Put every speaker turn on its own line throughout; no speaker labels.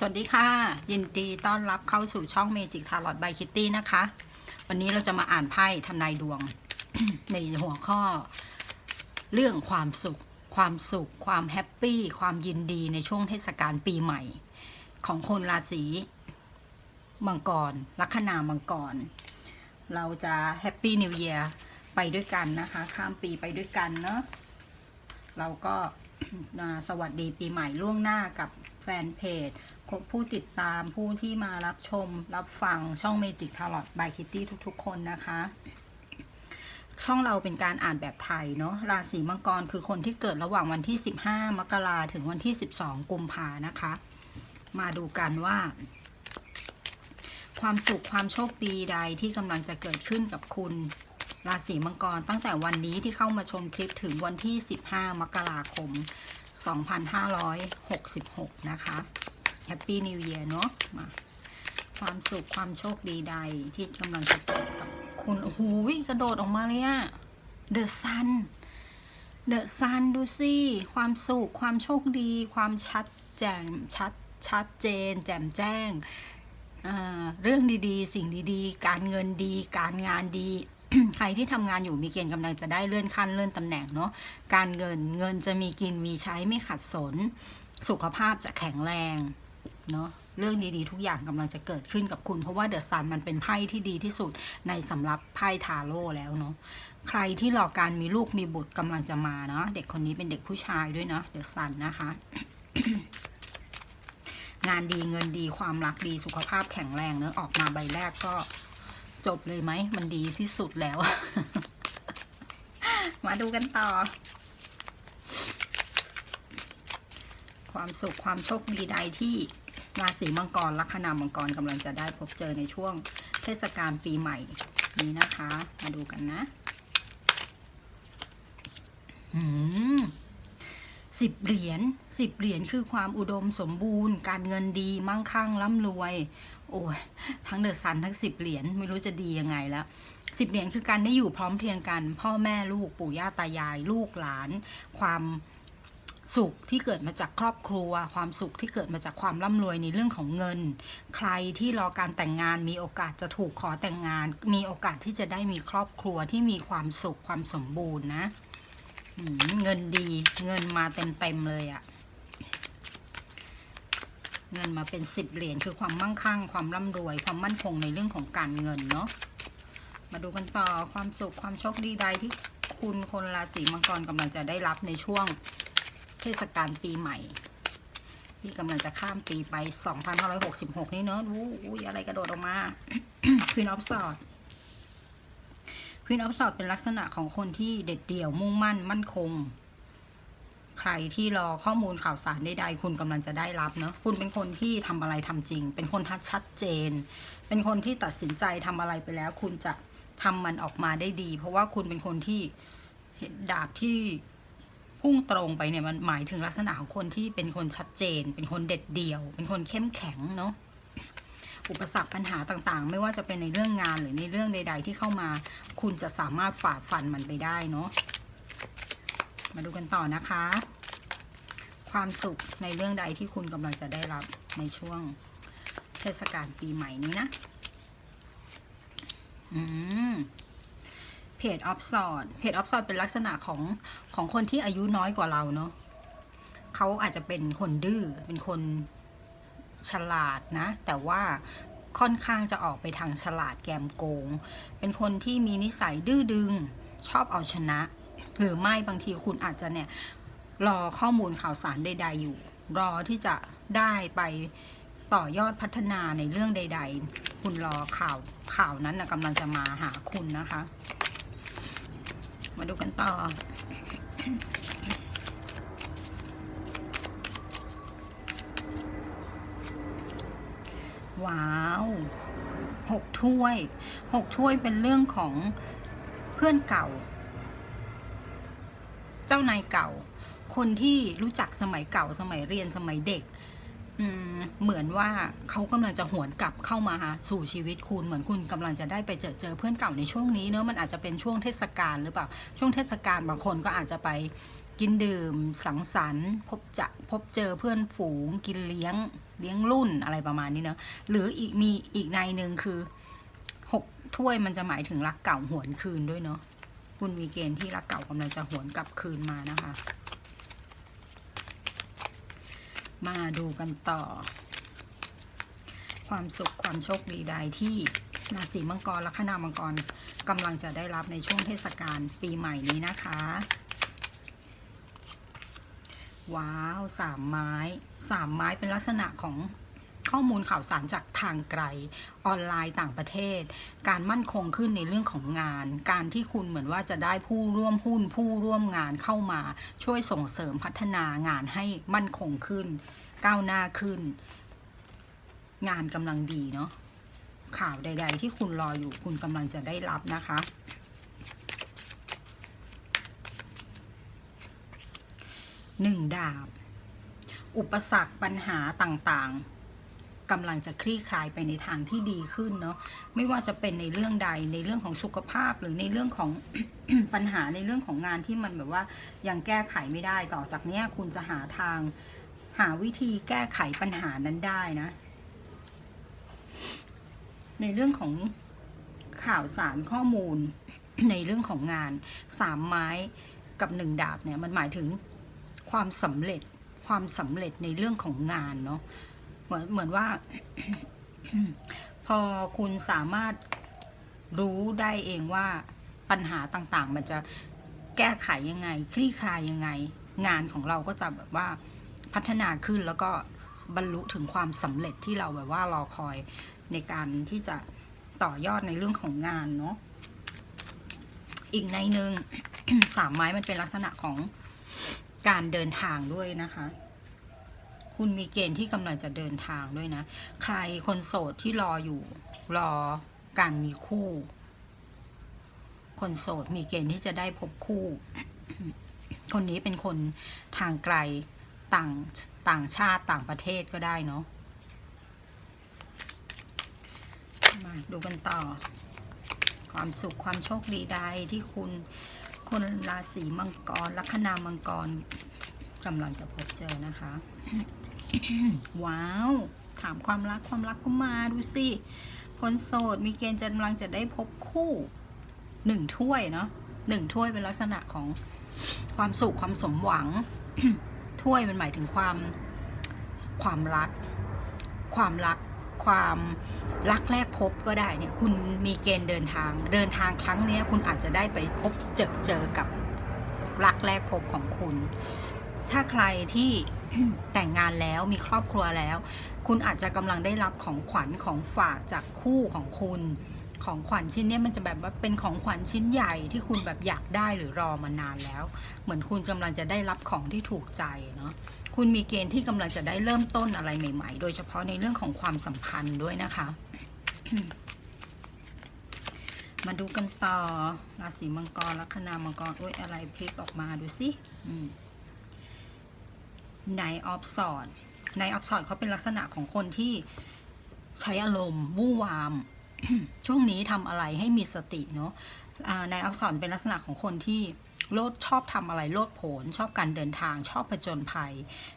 สวัสดีค่ะ ยินดีต้อนรับเข้าสู่ช่อง Magic Tarot by Kitty นะคะ วันนี้เราจะมาอ่านไพ่ทำนายดวง ในหัวข้อ เรื่องความสุข ความสุข ความแฮปปี้ ความยินดีในช่วงเทศกาลปีใหม่ ของคนราศีมังกร ลัคนามังกร เราจะแฮปปี้นิว e ย r ไปด้วยกันนะคะ ข้ามปีไปด้วยกันเนาะเราก็สวัสดีปีใหม่ล่วงหน้ากับแฟนเพจ ผู้ติดตามผู้ที่มารับชมรับฟังช่อง Magic Tarot by Kitty ทุกๆ คนนะคะ ช่องเราเป็นการอ่านแบบไทยเนาะราศีมังกรคือคนที่เกิดระหว่างวันที่ 15 มกราถึงวันที่ 12 กุมภานะคะ มาดูกันว่า ความสุขความโชคดีใดที่กำลังจะเกิดขึ้นกับคุณราศีมังกรตั้งแต่วันนี้ที่เข้ามาชมคลิปถึงวันที่ 15 มกราคม 2566 นะคะ แฮปปี้นิว e ย r เนาะมาความสุขความโชคดีใดที่กำลังจะเกิดกับคุณโอ้โหกระโดดออกมาเลยอะเดอะซันเดอะซันดูสิความสุขความโชคดี ความชัดแจ่มชัดชัดเจน แจ่มแจ้งเรื่องดีๆ สิ่งดีๆ การเงินดี การงานดี ใครที่ทำงานอยู่มีเกณฑ์กำลังจะได้เลื่อนขั้นเลื่อนตำแหน่งเนาะ การเงินเงินจะมีกินมีใช้ไม่ขัดสน สุขภาพจะแข็งแรง เนาะเรื่องดีๆ ทุกอย่างกำลังจะเกิดขึ้นกับคุณ เพราะว่าเดอะซันมันเป็นไพ่ที่ดีที่สุดในสำรับไพ่ทาโร่แล้วเนาะใครที่รอการมีลูกมีบุตรกำลังจะมาเนาะเด็กคนนี้เป็นเด็กผู้ชายด้วยเนาะเดอะซันนะคะ งานดีเงินดีความรักดีสุขภาพแข็งแรงเนอะออกมาใบแรกก็จบเลยไหมมันดีที่สุดแล้ว มาดูกันต่อความสุขความโชคดีใดที่ ราศีมังกรลัคนามังกรกำลังจะได้พบเจอในช่วงเทศกาลปีใหม่นี้นะคะ มาดูกันนะอืมสิบเหรียญสิบเหรียญคือความอุดมสมบูรณ์ การเงินดีมั่งคั่งร่ำรวย โอ้ยทั้งเดอะซันทั้งสิบเหรียญไม่รู้จะดียังไงแล้วสิบเหรียญคือการได้อยู่พร้อมเพรียงกัน พ่อแม่ลูกปู่ย่าตายาย ลูกหลาน ความ สุขที่เกิดมาจากครอบครัว ความสุขที่เกิดมาจากความร่ำรวยในเรื่องของเงิน ใครที่รอการแต่งงานมีโอกาสจะถูกขอแต่งงาน มีโอกาสที่จะได้มีครอบครัวที่มีความสุขความสมบูรณ์นะเงินดีเงินมาเต็มๆเลยอะ่ะเงินมาเป็นสิบเหรียญคือความมั่งคั่ง ความร่ำรวย ความมั่นคงในเรื่องของการเงินเนาะมาดูกันต่อความสุขความโชคดีใดที่คุณคนราศีมังกรกำลังจะได้รับในช่วง ทศกาลปีใหม่ ที่กำลังจะข้ามปีไป 2566 นี่เนอะอู้อุ้ยอะไรกระโดดออกมา Queen of Swords Queen of Swords เป็นลักษณะของคนที่เด็ดเดี่ยวมุ่งมั่นมั่นคง ใครที่รอข้อมูลข่าวสารใดๆคุณกำลังจะได้รับเนอะคุณเป็นคนที่ทำอะไรทำจริง เป็นคนทัดชัดเจน เป็นคนที่ตัดสินใจทำอะไรไปแล้ว คุณจะทำมันออกมาได้ดี เพราะว่าคุณเป็นคนที่เห็นดาบที่ พุ่งตรงไปเนี่ยมันหมายถึงลักษณะของคนที่เป็นคนชัดเจน เป็นคนเด็ดเดี่ยว เป็นคนเข้มแข็งเนาะอุปสรรคปัญหาต่างๆ ไม่ว่าจะเป็นในเรื่องงานหรือในเรื่องใด ๆ ที่เข้ามา คุณจะสามารถฝ่าฟันมันไปได้เนาะมาดูกันต่อนะคะ ความสุขในเรื่องใดที่คุณกำลังจะได้รับในช่วงเทศกาลปีใหม่นี้นะ อืม เพจออฟซอดเพจออฟซอดเป็นลักษณะของของคนที่อายุน้อยกว่าเราเนาะเขาอาจจะเป็นคนดื้อเป็นคนฉลาดนะ แต่ว่าค่อนข้างจะออกไปทางฉลาดแกมโกง เป็นคนที่มีนิสัยดื้อดึงชอบเอาชนะ หรือไม่บางทีคุณอาจจะเนี่ยรอข้อมูลข่าวสารใด ๆ อยู่ รอที่จะได้ไปต่อยอดพัฒนาในเรื่องใด ๆ คุณรอข่าวข่าวนั้นนะกำลังจะมาหาคุณนะคะ มาดูกันต่อ ว้าวหกถ้วยหกถ้วยเป็นเรื่องของเพื่อนเก่า เจ้านายเก่า คนที่รู้จักสมัยเก่าสมัยเรียนสมัยเด็ก เหมือนว่าเขากำลังจะหวนกลับเข้ามาสู่ชีวิตคุณเหมือนคุณกำลังจะได้ไปเจอเจอเพื่อนเก่าในช่วงนี้เนอะมันอาจจะเป็นช่วงเทศกาลหรือเปล่า ช่วงเทศกาลบางคนก็อาจจะไปกินดื่มสังสรรค์ พบจะพบเจอเพื่อนฝูง กินเลี้ยงเลี้ยงรุ่นอะไรประมาณนี้เนอะหรืออีกมีอีกในหนึ่งคือหกถ้วยมันจะหมายถึงรักเก่าหวนคืนด้วยเนาะคุณมีเกณฑ์ที่รักเก่ากำลังจะหวนกลับคืนมานะคะ มาดูกันต่อ ความสุขความโชคดีใดที่ราศีมังกรลัคนามังกรกำลังจะได้รับในช่วงเทศกาลปีใหม่นี้นะคะ ว้าวสามไม้สามไม้เป็นลักษณะของ ข้อมูลข่าวสารจากทางไกลออนไลน์ต่างประเทศ การมั่นคงขึ้นในเรื่องของงาน การที่คุณเหมือนว่าจะได้ผู้ร่วมหุ้นผู้ร่วมงานเข้ามาช่วยส่งเสริมพัฒนางานให้มั่นคงขึ้น ก้าวหน้าขึ้น งานกำลังดีเนาะข่าวใด ๆ ที่คุณรออยู่คุณกำลังจะได้รับนะคะหนึ่งดาบ อุปสรรคปัญหาต่างๆ กำลังจะคลี่คลายไปในทางที่ดีขึ้นเนาะไม่ว่าจะเป็นในเรื่องใดในเรื่องของสุขภาพหรือในเรื่องของ ปัญหาในเรื่องของงานที่มันแบบว่ายังแก้ไขไม่ได้ต่อจากนี้คุณจะหาทางหาวิธีแก้ไขปัญหานั้นได้นะ ในเรื่องของข่าวสารข้อมูล ในเรื่องของงานสามไม้กับหนึ่งดาบเนี่ยมันหมายถึงความสำเร็จความสำเร็จในเรื่องของงานเนาะ เหมือนเหมือนว่า พอคุณสามารถรู้ได้เองว่าปัญหาต่างๆ มันจะแก้ไขยังไง คลี่คลายยังไง งานของเราก็จะแบบว่าพัฒนาขึ้นแล้วก็บรรลุถึงความสำเร็จที่เราแบบว่ารอคอยในการที่จะต่อยอดในเรื่องของงานเนาะอีกในหนึ่งสามไม้มันเป็นลักษณะของการเดินทางด้วยนะคะ คุณมีเกณฑ์ที่กำลังจะเดินทางด้วยนะ ใครคนโสดที่รออยู่ รอการมีคู่ คนโสดมีเกณฑ์ที่จะได้พบคู่ คนนี้เป็นคนทางไกลต่างต่างชาติต่างประเทศก็ได้เนาะ มาดูกันต่อ ความสุขความโชคดีใดที่คุณคนราศีมังกรลัคนามังกรกำลังจะพบเจอนะคะ ว้าว ถามความรักความรักก็มาดูสิคนโสดมีเกณฑ์จะกำลังจะได้พบคู่หนึ่งถ้วยเนาะหนึ่งถ้วยเป็นลักษณะของความสุขความสมหวัง ถ้วยมันหมายถึงความความรัก ความรักความรักแรกพบก็ได้เนี่ยคุณมีเกณฑ์เดินทาง เดินทางครั้งนี้คุณอาจจะได้ไปพบเจอเจอกับรักแรกพบของคุณ ถ้าใครที่แต่งานแล้วมีครอบครัวแล้ว คุณอาจจะกำลังได้รับของขวัญของฝากจากคู่ของคุณของขวัญชิ้นนี้มันจะแบบว่าเป็นของขวัญชิ้นใหญ่ที่คุณแบบอยากได้หรือรอมานานแล้ว เหมือนคุณกำลังจะได้รับของที่ถูกใจเนาะคุณมีเกณฑ์ที่กำลังจะได้เริ่มต้นอะไรใหม่ ๆ โดยเฉพาะในเรื่องของความสัมพันธ์ด้วยนะคะ มาดูกันต่อราศีมังกรลัคนามังกรโอ้ยอะไรพลิกออกมาดูสิ ไนออฟสอดไนออฟสอดเขาเป็นลักษณะของคนที่ใช้อารมณ์วู่วาม ช่วงนี้ทำอะไรให้มีสติเนาะในอักษรเป็นลักษณะของคนที่โลดชอบทำอะไรโลดโผนชอบการเดินทางชอบผจญภัย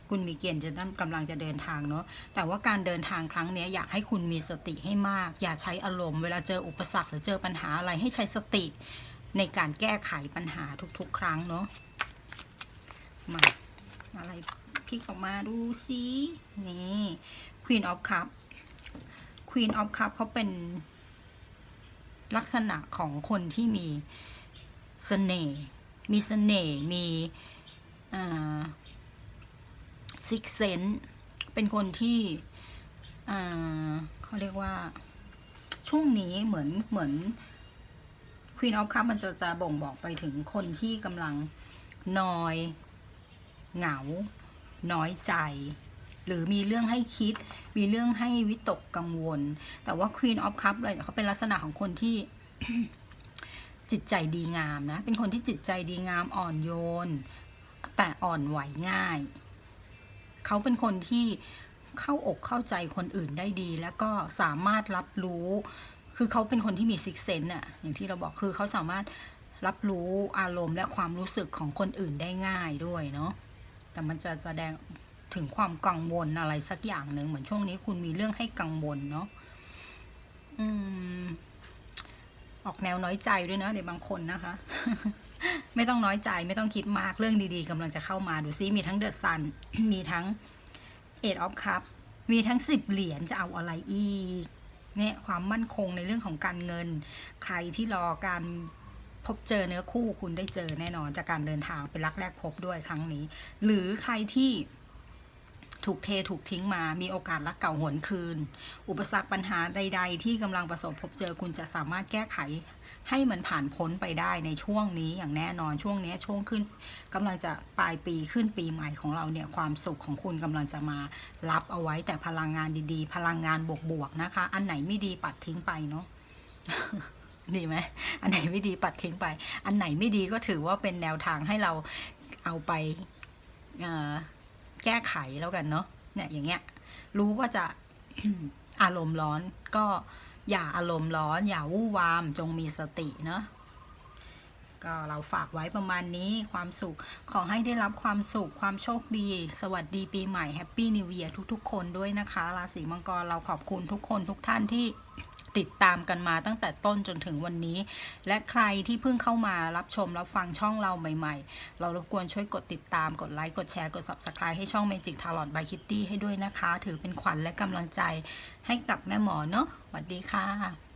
คุณมีเกณฑ์จะกำลังจะเดินทางเนาะแต่ว่าการเดินทางครั้งนี้อยากให้คุณมีสติให้มาก อย่าใช้อารมณ์เวลาเจออุปสรรคหรือเจอปัญหาอะไรให้ใช้สติในการแก้ไขปัญหาทุกๆ ครั้งเนาะมาอะไร พลิกออกมาดูสินี่ Queen of Cup Queen of Cup เขาเป็นลักษณะของคนที่มีเสน่ห์มีเสน่ห์มีซิกเซนเป็นคนที่เขาเรียกว่าช่วงนี้เหมือนเหมือน Queen of Cup มันจะจะบ่งบอกไปถึงคนที่กำลังนอยเหงา น้อยใจ หรือมีเรื่องให้คิด มีเรื่องให้วิตกกังวล แต่ว่า Queen of Cup อะไรเขาเป็นลักษณะของคนที่จิตใจดีงามนะ เป็นคนที่จิตใจดีงามอ่อนโยน แต่อ่อนไหวง่าย เขาเป็นคนที่เข้าอกเข้าใจคนอื่นได้ดี แล้วก็สามารถรับรู้ คือเขาเป็นคนที่มีซิกเซนอะอย่างที่เราบอกคือเขาสามารถรับรู้อารมณ์และความรู้สึกของคนอื่นได้ง่ายด้วยเนาะ แต่มันจะแสดงถึงความกังวลอะไรสักอย่างหนึ่งเหมือนช่วงนี้คุณมีเรื่องให้กังวลเนาะอืม ออกแนวน้อยใจด้วยนะเดี๋ยวบางคนนะคะ ไม่ต้องน้อยใจไม่ต้องคิดมากเรื่องดีๆกำลังจะเข้ามาดูซิมีทั้งเดอะซันมีทั้งเอ็ดออฟคัพมีทั้งสิบเหรียญจะเอาอะไรอีกเนี่ยความมั่นคงในเรื่องของการเงิน ใครที่รอการ พบเจอเนื้อคู่คุณได้เจอแน่นอนจากการเดินทางเป็นรักแรกพบด้วยครั้งนี้ หรือใครที่ถูกเทถูกทิ้งมา มีโอกาสรักเก่าหวนคืน อุปสรรคปัญหาใด ๆ ที่กำลังประสบพบเจอคุณจะสามารถแก้ไขให้มันผ่านพ้นไปได้ในช่วงนี้อย่างแน่นอนช่วงนี้ช่วงขึ้นกำลังจะปลายปีขึ้นปีใหม่ของเราเนี่ยความสุขของคุณกำลังจะมารับเอาไว้แต่พลังงานดีๆ พลังงานบวกๆนะคะ อันไหนไม่ดีปัดทิ้งไปเนาะ ดีไหมอันไหนไม่ดีปัดทิ้งไป อันไหนไม่ดีก็ถือว่าเป็นแนวทางให้เราเอาไปแก้ไขแล้วกันเนาะเนี่ยอย่างเงี้ย รู้ว่าจะอารมณ์ร้อนก็อย่าอารมณ์ร้อน อย่าวู่วามจงมีสติเนาะก็เราฝากไว้ประมาณนี้ความสุข ขอให้ได้รับความสุข ความโชคดี สวัสดีปีใหม่แฮปปี้นิว e ียร์ทุกๆ คนด้วยนะคะ ราศีมังกรเราขอบคุณทุกคนทุกท่านที่ ติดตามกันมาตั้งแต่ต้นจนถึงวันนี้ และใครที่เพิ่งเข้ามารับชมรับฟังช่องเราใหม่ๆ เรารบกวนช่วยกดติดตามกดไลค์กดแชร์กด subscribe ให้ช่อง Magic Talent by Kitty ให้ด้วยนะคะ ถือเป็นขวัญและกำลังใจให้กับแม่หมอเนาะสวัสดีค่ะ